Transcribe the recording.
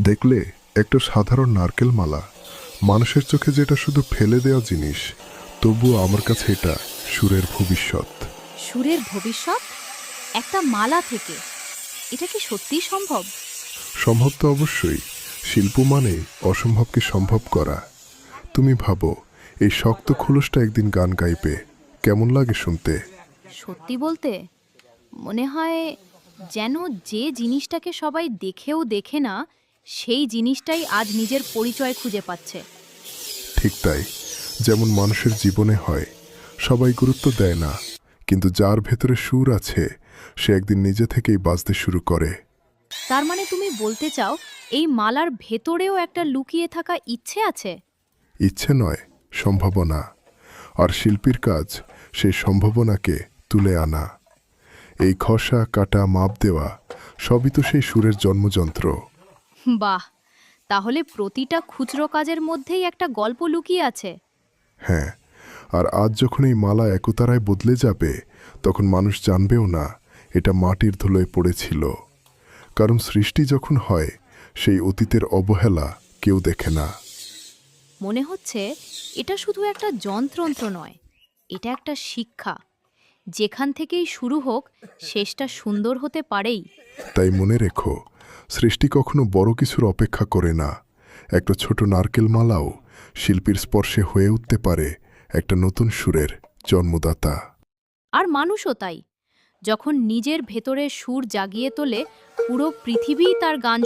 দেখলে একটা সাধারণ নারকেল মালা। মানুষের চোখে যেটা শুধু ফেলে দেওয়া জিনিস তবুও আমার কাছে এটা সুরের ভবিষ্যৎ। সুরের ভবিষ্যৎ? একটা মালা থেকে। এটা কি সত্যিই সম্ভব? সম্ভব তো অবশ্যই। শিল্প মানে অসম্ভবকে সম্ভব করা। তুমি ভাবো এই শক্ত খোলসটা একদিন গান গাইবে। কেমন লাগে শুনতে? সত্যি বলতে মনে হয় যেন যে জিনিসটাকে সবাই দেখেও দেখে না সেই জিনিসটাই আজ নিজের পরিচয় খুঁজে পাচ্ছে। ঠিক তাই। যেমন মানুষের জীবনে হয় সবাই গুরুত্ব দেয় না কিন্তু যার ভেতরে সুর আছে সে একদিন নিজে থেকেই বাজতে শুরু করে। তার মানে তুমি বলতে চাও এই মালার ভেতরেও একটা লুকিয়ে থাকা ইচ্ছে আছে? ইচ্ছে নয় সম্ভাবনা। আর শিল্পীর কাজ সেই সম্ভাবনাকে তুলে আনা। এই খসা কাটা মাপ দেওয়া সবই তো সেই সুরের জন্মযন্ত্র। বাহ তাহলে প্রতিটা খুচরো কাজের মধ্যেই একটা গল্প লুকিয়ে আছে। হ্যাঁ আর আজ যখন এই মালা একতারায় বদলে যাবে তখন মানুষ জানবেও না এটা মাটির ধুলোয় পড়েছিল। কারণ সৃষ্টি যখন হয় সেই অতীতের অবহেলা কেউ দেখে না। মনে হচ্ছে এটা শুধু একটা যন্ত্রন্ত্র নয় এটা একটা শিক্ষা। যেখান থেকেই শুরু হোক শেষটা সুন্দর হতে পারেই। তাই মনে রেখো সৃষ্টি কখনো বড় কিছুর অপেক্ষা করে না। একটা ছোট নারকেল মালাও শিল্পীর স্পর্শে হয়ে উঠতে পারে একটা নতুন সুরের জন্মদাতা। আর মানুষও তাই। যখন নিজের ভেতরে সুর জাগিয়ে তোলে, পুরো পৃথিবী তার গান